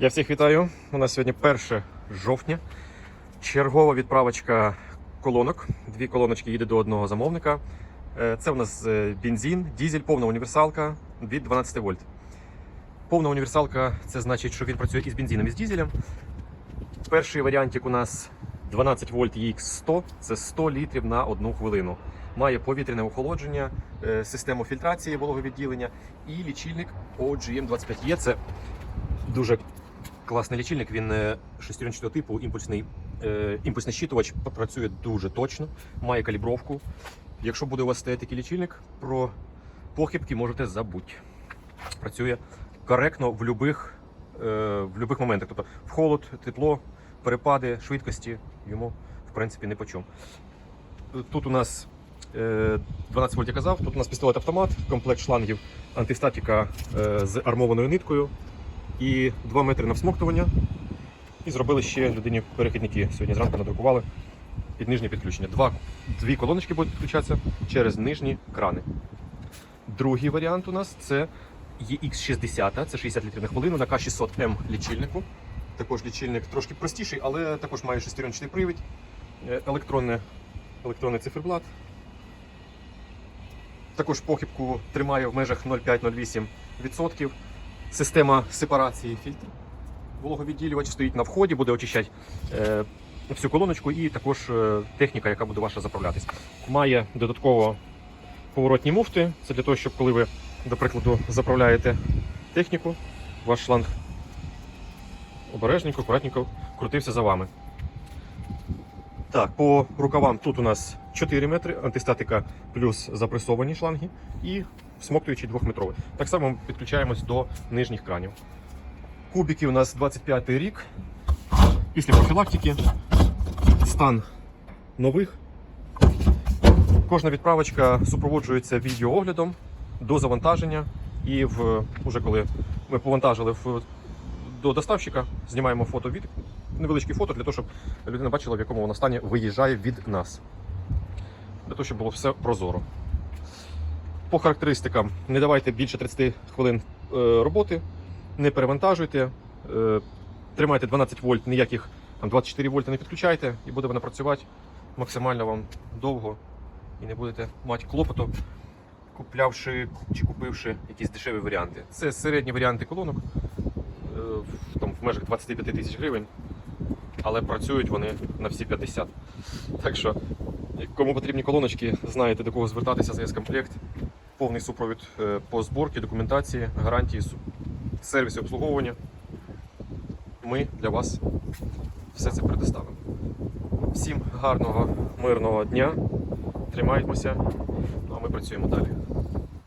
Я всіх вітаю. У нас сьогодні 1 жовтня. Чергова відправочка колонок. Дві колоночки їде до одного замовника. Е, Це у нас е, бензин, дізель, повна універсалка від 12 вольт. Повна універсалка це значить, що він працює із бензином, і з дізелем. Перший варіантик у нас 12 вольт EX100, це 100 літрів на одну хвилину. Має повітряне охолодження, е, систему фільтрації вологовідділення і лічильник OGM25E. Це дуже класний лічильник. Він е, шестеренчатого типу, імпульсний, е, імпульсний щитувач працює дуже точно, має калібровку. Якщо буде у вас стояти такий лічильник, про похибки можете забути. Працює коректно в будь-яких е, в любих моментах. Тобто в холод, тепло, перепади, швидкості йому в принципі не по чому. Тут у нас е, 12 вольт я казав, тут у нас пістолет автомат, комплект шлангів, антистатіка е, з армованою ниткою і 2 метри на всмоктування. І зробили ще людині перехідники. Сьогодні зранку надрукували під нижнє підключення. Два, дві колоночки будуть підключатися через нижні крани. Другий варіант у нас це EX60, це 60 літрів на хвилину на К600М лічильнику. Також лічильник трошки простіший, але також має шестеренчатий привід, е, електронне, електронний циферблат. Також похибку тримає в межах 0,5-0,8%. Система сепарації фільтрів. Вологовідділювач стоїть на вході, буде очищати е, всю колоночку і також е, техніка, яка буде ваша заправлятись. Має додатково поворотні муфти. Це для того, щоб коли ви, до прикладу, заправляєте техніку, ваш шланг обережненько, акуратненько крутився за вами. Так, по рукавам тут у нас 4 метри, антистатика плюс запресовані шланги і всмоктуючий 2-метровий. Так само підключаємось до нижніх кранів. Кубики у нас 25 й рік. Після профілактики. Стан нових. Кожна відправочка супроводжується відеооглядом до завантаження. І в, уже коли ми повантажили в, до доставщика, знімаємо фото від невеличке фото для того, щоб людина бачила, в якому вона стані виїжджає від нас. Для того, щоб було все прозоро. По характеристикам не давайте більше 30 хвилин е, роботи, не перевантажуйте, е, тримайте 12 вольт, ніяких там 24 вольта не підключайте, і буде вона працювати максимально вам довго і не будете мати клопоту, куплявши чи купивши якісь дешеві варіанти. Це середні варіанти колонок е, там, в межах 25 тисяч гривень, але працюють вони на всі 50. Так що, кому потрібні колоночки, знаєте до кого звертатися за комплект повний супровід е, по зборці, документації, гарантії, сервісі обслуговування. Ми для вас все це предоставимо. Всім гарного, мирного дня. Тримаємося, ну а ми працюємо далі.